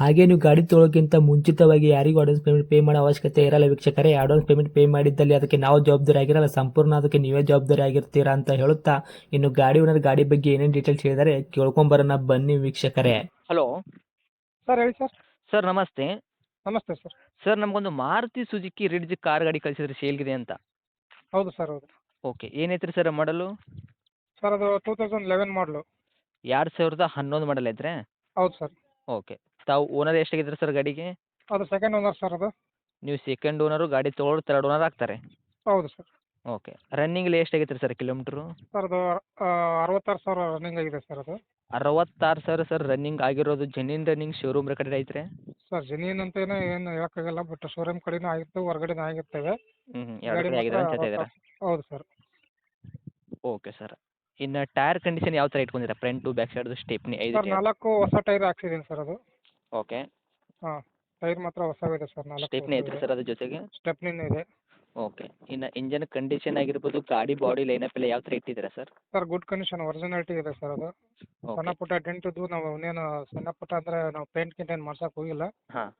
ಹಾಗೆ ನೀವು ಗಾಡಿ ತೊಳೋಕ್ಕಿಂತ ಮುಂಚಿತವಾಗಿ ಯಾರಿಗೂ ಅಡ್ವಾನ್ಸ್ ಪೇಮೆಂಟ್ ಪೇ ಮಾಡೋ ಅವಶ್ಯಕತೆ ಇರಲ್ಲ ವೀಕ್ಷಕರೇ. ಅಡ್ವಾನ್ಸ್ ಪೇಮೆಂಟ್ ಪೇ ಮಾಡಿದ್ದಲ್ಲಿ ಅದಕ್ಕೆ ನಾವು ಜವಾಬ್ದಾರಿ ಆಗಿರಲ್ಲ. ಸಂಪೂರ್ಣ ಅದಕ್ಕೆ ನೀವೇ ಜವಾಬ್ದಾರಿ ಆಗಿರ್ತೀರಾ ಅಂತ ಹೇಳುತ್ತಾ ಇನ್ನು ಗಾಡಿ ಓನರ್ ಗಾಡಿ ಬಗ್ಗೆ ಏನೇನು ಡೀಟೇಲ್ಸ್ ಹೇಳಿದರೆ ಕೇಳ್ಕೊಂಬರೋಣ ಬನ್ನಿ ವೀಕ್ಷಕರೇ. ಹಲೋ ಸರ್ ಹೇಳಿ ಸರ್. ಸರ್ ನಮಸ್ತೆ. ನಮಸ್ತೆ ಸರ್. ಸರ್ ನಮಗೊಂದು ಮಾರುತಿ ಸುಜುಕಿ ರಿಡ್ಜ್ ಕಾರ್ ಗಾಡಿ ಕಳಿಸಿದ್ರೆ ಸೇಲ್ಗಿದೆ ಅಂತ. ಹೌದು ಸರ್ ಹೌದು. ಓಕೆ ಏನೈತ್ರಿ ಸರ್ ಮಾಡಲು ಸರ್ ಅದು ಟೂ ತೌಸಂಡ್ ಲೆವೆನ್ ಮಾಡಲು ಎರಡು ಸಾವಿರದ ಹನ್ನೊಂದು ಮಾಡಲ್ ಐತ್ರಿ? ಹೌದು ಸರ್. ಓಕೆ ತಾವು ಓನರ್ ಎಷ್ಟಾಗಿದ್ರಿ ಸರ್ ಗಾಡಿಗೆ? ಅದು ಸೆಕೆಂಡ್ ಓನರ್ ಸರ್ ಅದು. ನೀವು ಸೆಕೆಂಡ್ ಓನರ್ ಗಾಡಿ ತೊಗೊಳೋರು ತರ್ಡ್ ಓನರ್ ಆಗ್ತಾರೆ. ಹೌದು ಸರ್. ಓಕೆ ರನ್ನಿಂಗ್ಲಿ ಎಷ್ಟಾಗೈತ್ರಿ ಸರ್ ಕಿಲೋಮೀಟ್ರು ಸರ್ ಅದು ಅರವತ್ತಾರು ಸಾವಿರ ರನ್ನಿಂಗ್ ಆಗಿದೆ ಸರ್ ಅದು. ಅರವತ್ತಾರು ಸಾವಿರ ಸರ್ ರನ್ನಿಂಗ್ ಆಗಿರೋದು ಜೆನ್ಯೂನ್ ರನ್ನಿಂಗ್ ಶೋರೂಮ್ ರೆಕಾರ್ಡ್ ಐತ್ರಿ ಸರ್ ಜೆನೀನ್ ಅಂತ ಏನೋ ಏನು ಹೇಳಕ್ಕಾಗಲ್ಲ ಬಟ್ ಶೋರೂಮ್ ಕಡೆನೂ ಆಗಿತ್ತು ಹೊರಗಡೆನೂ ಆಗಿರ್ತವೆ. ಹ್ಞೂ ಎರಡು ಆಗಿದೆ ಅಂತ ಹೇಳ್ತಾ ಹೌದು ಸರ್. ಓಕೆ ಸರ್ ಇನ್ನು ಟೈರ್ ಕಂಡೀಷನ್ ಯಾವ ಥರ ಫ್ರಂಟ್ ಫ್ರಂಟು ಬ್ಯಾಕ್ ಸೈಡ್ದು ಸ್ಟೆಪ್ನಿ ಐದು ಸರ್ ನಾಲ್ಕು ಹೊಸ ಟೈರ್ ಹಾಕ್ಸಿದ್ದೀನಿ ಸರ್ ಅದು. ಓಕೆ. ಹಾ ಟೈರ್ ಮಾತ್ರ ಹೊಸವಿದೆ ಸರ್ ನಾಲ್ಕು ಸ್ಟೆಪ್ನಿ ಐತ್ರಿ ಸರ್ ಅದ್ರ ಜೊತೆಗೆ? ಸ್ಟೆಪ್ನಿನೂ ಇದೆ. ಓಕೆ ಇನ್ನು ಇಂಜನ್ ಕಂಡೀಷನ್ ಆಗಿರ್ಬೋದು ಗಾಡಿ ಬಾಡಿ ಲೈನಪ್ ಎಲ್ಲ ಯಾವ ಥರ ಇಟ್ಟಿದ್ದೀರಾ sir? Sir good condition originality ಇದೆ ಸರ್ ಅದು. ಸಣ್ಣ ಓಕೆ ಪುಟ್ಟ ಡೆಂಟಿದ್ದು ನಾವು ಇನ್ನೇನು ಸಣ್ಣ ಪುಟ್ಟ ಅಂದರೆ ನಾವು ಪೇಂಟ್ ಗಿಂಟ್ ಏನು ಮಾಡ್ಸಕ್ಕೆ ಹೋಗಿಲ್ಲ. ಹಾಂ.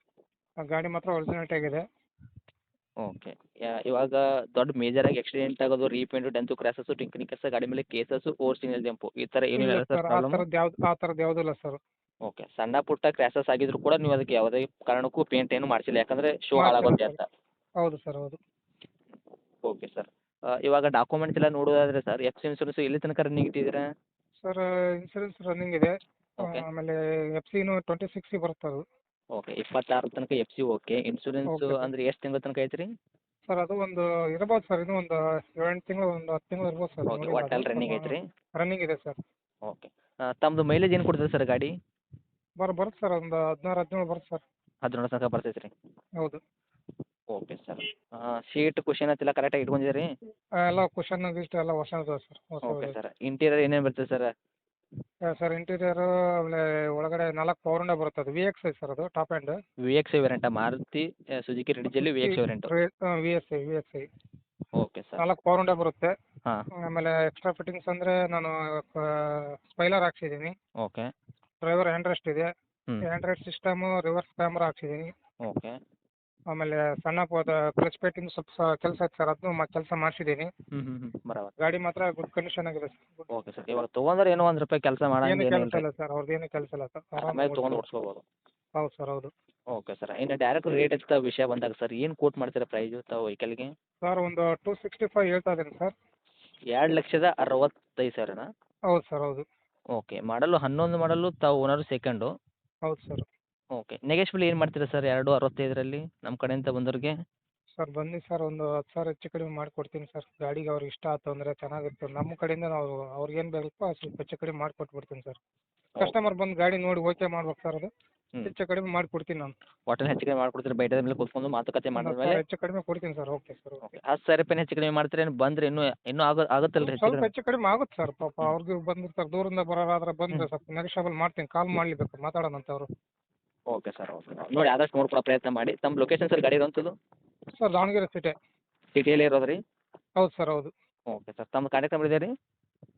ಆ ಗಾಡಿ ಮಾತ್ರ ಒರಿಜಿನಾಲಿಟಿ ಆಗಿದೆ. ಓಕೆ ಇವಾಗ ದೊಡ್ಡ ಮೇಜರ್ ಆಗಿ ಆಕ್ಸಿಡೆಂಟ್ ಆಗೋದು ರೀಪೇಂಟು ಡೆಂತು ಕ್ರ್ಯಾಸಸ್ಸು ಟಿಂಕ್ನಿಕಸ್ ಗಾಡಿ ಮೇಲೆ ಕೇಸಸ್ಸು ಓವರ್ ಸಿಂಗಲ್ ಜಂಪು ಈ ಥರ ಏನಿಲ್ಲ ಸರ್ ಸರ್ ಆ ಪ್ರಾಬ್ಲಮ್ ಥರದ್ದು ಯಾವ್ದು ಆ ಥರದ್ದು ಯಾವುದೂ ಇಲ್ಲ ಸರ್. ಓಕೆ ಸಣ್ಣ ಪುಟ್ಟ ಕ್ರ್ಯಾಸಸ್ ಆಗಿದ್ರು ಕೂಡ ನೀವು ಅದಕ್ಕೆ ಯಾವುದೇ ಕಾರಣಕ್ಕೂ ಪೇಂಟ್ ಏನು ಮಾಡಿಸಿಲ್ಲ. ಯಾಕಂದ್ರೆ ಶೋ ಹಾಳಾಗುತ್ತೆ ಅಂತ. ಹೌದು ಸರ್ ಹೌದು. ಓಕೆ ಸರ್ ಇವಾಗ ಡಾಕ್ಯುಮೆಂಟ್ಸ್ ಎಲ್ಲ ನೋಡೋದಾದ್ರೆ ಸರ್ ಎಫ್ ಸಿ ಇನ್ಸೂರೆನ್ಸ್ ಎಲ್ಲಿ ತನಕ ರನ್ನಿಂಗ್ ಇಟ್ಟಿದ್ದೀರಾ? ಸರ್ ಇನ್ಸೂರೆನ್ಸ್ ರನ್ನಿಂಗ್ ಇದೆ. Okay. ಆಮೇಲೆ ಎಫ್ ಸಿನು ಟ್ವೆಂಟಿ ಸಿಕ್ಸ್ ಬರುತ್ತೆ ಅದು. ಓಕೆ ಇಪ್ಪತ್ತಾರು ತನಕ F C okay insurance Okay, sir. ಅಂದ್ರೆ ಎಷ್ಟು ತಿಂಗಳ ತನಕ ಐತ್ರಿ? ಸರ್ ಅದು ಒಂದು ಇರ್ಬೋದು ಸರ್ ಇದು ಒಂದು ಏಳೆಂಟು ತಿಂಗಳು ಒಂದು ಹತ್ತು ತಿಂಗಳು ಇರ್ಬೋದು ಸರ್ ಓಕೆ ಒಟ್ಟಲ್ಲಿ ರನ್ನಿಂಗ್ ಐತ್ರಿ? ರನ್ನಿಂಗ್ ಇದೆ ಸರ್ ಓಕೆ ತಮ್ಮದು ಮೈಲೇಜ್ ಏನು ಕೊಡ್ತದೆ ಸರ್ ಗಾಡಿ? ಬರ್ ಬರುತ್ತೆ ಸರ್ ಒಂದು ಹದಿನಾರು ಹದಿನೇಳು ಬರುತ್ತೆ ಸರ್. ಹದಿನೇಳು ತನಕ ಬರ್ತೈತೆ ರೀ. ಹೌದು. Okay sir. ಸೀಟ್ ಕುಷನ್ ಅಂತೆಲ್ಲ ಕರೆಕ್ಟಾಗಿ ಇಟ್ಕೊಂಡಿದ್ದೀರಿ ರೀ? ಎಲ್ಲ ಕುಷನ್ ಇಷ್ಟು ಎಲ್ಲ ಹೊಸ ಇದೆ ಸರ್ ಹೊಸ ಓಕೆ ಸರ್. ಇಂಟೀರಿಯರ್ ಏನೇನು ಬರ್ತದೆ ಸರ್? ಸರ್ ಇಂಟೀರಿಯರ್ ಆಮೇಲೆ ಒಳಗಡೆ ನಾಲ್ಕು ಪವರ್ ವಿಂಡೋ ಬರುತ್ತೆ ಅದು ವಿ ಎಕ್ಸ್ ಐ ಸರ್ ಅದು top and V X I variant Maruti Suzuki ರೆಡಿಜಲ್ಲಿ V X variant V S I V X I okay sir. ನಾಲ್ಕು power window ಬರುತ್ತೆ. ಆಮೇಲೆ ಎಕ್ಸ್ಟ್ರಾ ಫಿಟ್ಟಿಂಗ್ಸ್ ಅಂದ್ರೆ ನಾನು ಸ್ಪೈಲರ್ ಹಾಕ್ಸಿದ್ದೀನಿ. ಓಕೆ. ಡ್ರೈವರ್ ಹ್ಯಾಂಡ್ ರೆಸ್ಟ್ ಇದೆ. ಹ್ಮ್. Hand rest system reverse camera ಹಾಕ್ಸಿದ್ದೀನಿ okay. ಆಮೇಲೆ ಸಣ್ಣ ಪೋದ clutch painting ಸ್ವಲ್ಪ ಕೆಲಸ ಐತೆ ಸರ್ ಅದನ್ನು ಕೆಲಸ ಮಾಡಿಸಿದ್ದೀನಿ ಹ್ಮ್ ಹ್ಞೂ ಬರಾಬರ್. ಗಾಡಿ ಮಾತ್ರ ಗುಡ್ ಕಂಡೀಷನ್ ಆಗಿದೆ ಸರ್ ಓಕೆ ಸರ್ ಇವಾಗ ತೊಗೊಂಡ್ರೆ ಏನೋ ಒಂದು ರೂಪಾಯಿ ಕೆಲಸ ಏನು ಮಾಡಂಗೆ ಕೆಲಸ ಏನಿಲ್ಲ ಇಲ್ಲ ಸರ್ ಅವ್ರದ್ದು ಏನು ಕೆಲಸ ಇಲ್ಲ ಸರ್ ಆರಾಮಾಗಿ ತೊಗೊಂಡು ಓಡಿಸ್ಕೋಬೋದು. ಹೌದು ಸರ್ ಹೌದು. ಓಕೆ ಸರ್ ಇನ್ನು ಡೈರೆಕ್ಟ್ ರೇಟ್ ಎತ್ತ ವಿಷಯ ಬಂದಾಗ ಸರ್ ಏನು ಕೋಟ್ ಮಾಡ್ತೀರಾ ಪ್ರೈಸ್ ತಾವು ವೆಹಿಕಲ್ಗೆ ಸರ್ ಒಂದು ಟೂ ಸಿಕ್ಸ್ಟಿ ಫೈವ್ ಹೇಳ್ತಾ ಇದ್ದೀನಿ ಸರ್. ಎರಡು ಲಕ್ಷದ ಅರವತ್ತೈದು ಸಾವಿರನಾ? ಹೌದು ಸರ್ ಹೌದು. ಓಕೆ ಮಾಡಲು ಹನ್ನೊಂದು ಮಾಡಲು ತಾವು ಓನರು ಸೆಕೆಂಡು ಹೌದು ಸರ್ ಓಕೆ ನೆಗೆಶ್ಬಲ್ ಏನು ಮಾಡ್ತೀರಾ ಸರ್ ಎರಡು ಅರವತ್ತೈದರಲ್ಲಿ ನಮ್ಮ ಕಡೆಯಿಂದ ಬಂದವ್ರಿಗೆ? ಸರ್ ಬನ್ನಿ ಸರ್ ಒಂದು ಹತ್ತು ಸಾವಿರ ಹೆಚ್ಚು ಕಡಿಮೆ ಮಾಡಿಕೊಡ್ತೀನಿ ಸರ್ ಗಾಡಿಗೆ ಅವ್ರಿಗೆ ಇಷ್ಟ ಆಯ್ತು ಅಂದರೆ ಚೆನ್ನಾಗಿರ್ತದೆ ನಮ್ಮ ಕಡೆಯಿಂದ ನಾವು ಅವ್ರಿಗೇನು ಬೇಕಪ್ಪ ಸ್ವಲ್ಪ ಹೆಚ್ಚು ಕಡಿಮೆ ಮಾಡಿಕೊಟ್ಬಿಡ್ತೀನಿ ಸರ್ ಕಸ್ಟಮರ್ ಬಂದು ಗಾಡಿ ನೋಡಿ ಓಕೆ ಮಾಡ್ಬೇಕು ಸರ್ ಅದು. ಹೆಚ್ಚು ಕಡಿಮೆ ಮಾಡಿಕೊಡ್ತೀನಿ ನಾನು. ಒಟ್ಟಲ್ಲಿ ಹೆಚ್ಚು ಕಡಿಮೆ ಮಾಡ್ಕೊಡ್ತೀರಿ? ಬೈಟದ ಮೇಲೆ ಕೂತ್ಕೊಂಡು ಮಾತುಕತೆ ಮಾಡಿದ ಮೇಲೆ ಹೆಚ್ಚು ಕಡಿಮೆ ಕೊಡ್ತೀನಿ ಸರ್ ಓಕೆ ಸರ್ ಓಕೆ ಹತ್ತು ಸಾವಿರ ರೂಪಾಯಿ ಹೆಚ್ಚು ಕಡಿಮೆ ಮಾಡ್ತೀರಿ? ಏನು ಬಂದ್ರೆ ಇನ್ನೂ ಇನ್ನೂ ಆಗ ಆಗುತ್ತಲ್ಲ ಸ್ವಲ್ಪ ಹೆಚ್ಚು ಕಡಿಮೆ ಆಗುತ್ತೆ ಸರ್ ಪಾಪ. ಅವ್ರಿಗೆ ಬಂದಿರ್ತಾರೆ ದೂರಿಂದ ಬರೋರಾದ್ರೆ ಬಂದರೆ ಹ್ಮ್. ಸ್ವಲ್ಪ ನೆಗೋಷಿಯಬಲ್ ಮಾಡ್ತೀನಿ ಕಾಲ್ ಮಾಡಲೇಬೇಕು ಮಾತಾಡೋಣ ಅಂತ ಅವರು. ಓಕೆ ಸರ್ ಓಕೆ ನೋಡಿ ಆದಷ್ಟು ನೋಡ್ಕೊಡೋ ಪ್ರಯತ್ನ ಮಾಡಿ. ತಮ್ಮ ಲೊಕೇಶನ್ ಸರ್ ಗಾಡಿ ಇರೋಂಥದ್ದು? ಸರ್ ದಾವಣಗೆರೆ ಸಿಟಿ ಸಿಟಿಯಲ್ಲೇ ಇರೋದು ರೀ ಹೌದು ಸರ್ ಹೌದು. ಓಕೆ ಸರ್ ತಮ್ಮ ಕಾರ್ಯಕ್ರಮ ನಂಬರ್ ಇದೆ ರೀ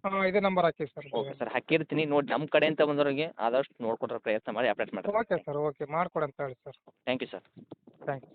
ಹಾಂ ಇದೇ ನಂಬರ್ ಹಾಕಿ ಸರ್ ಓಕೆ ಸರ್ ಹಾಕಿರ್ತೀನಿ. ನೋಡಿ ನಮ್ಮ ಕಡೆಯಿಂದ ಬಂದವರಿಗೆ ಆದಷ್ಟು ನೋಡ್ಕೊಡೋ ಪ್ರಯತ್ನ ಮಾಡಿ ಅಪ್ಡೇಟ್ ಮಾಡಿ ಓಕೆ ಸರ್ ಓಕೆ. ಮಾಡ್ಕೊಡಿ ಅಂತ ಹೇಳಿ sir. Thank you sir. Thank you.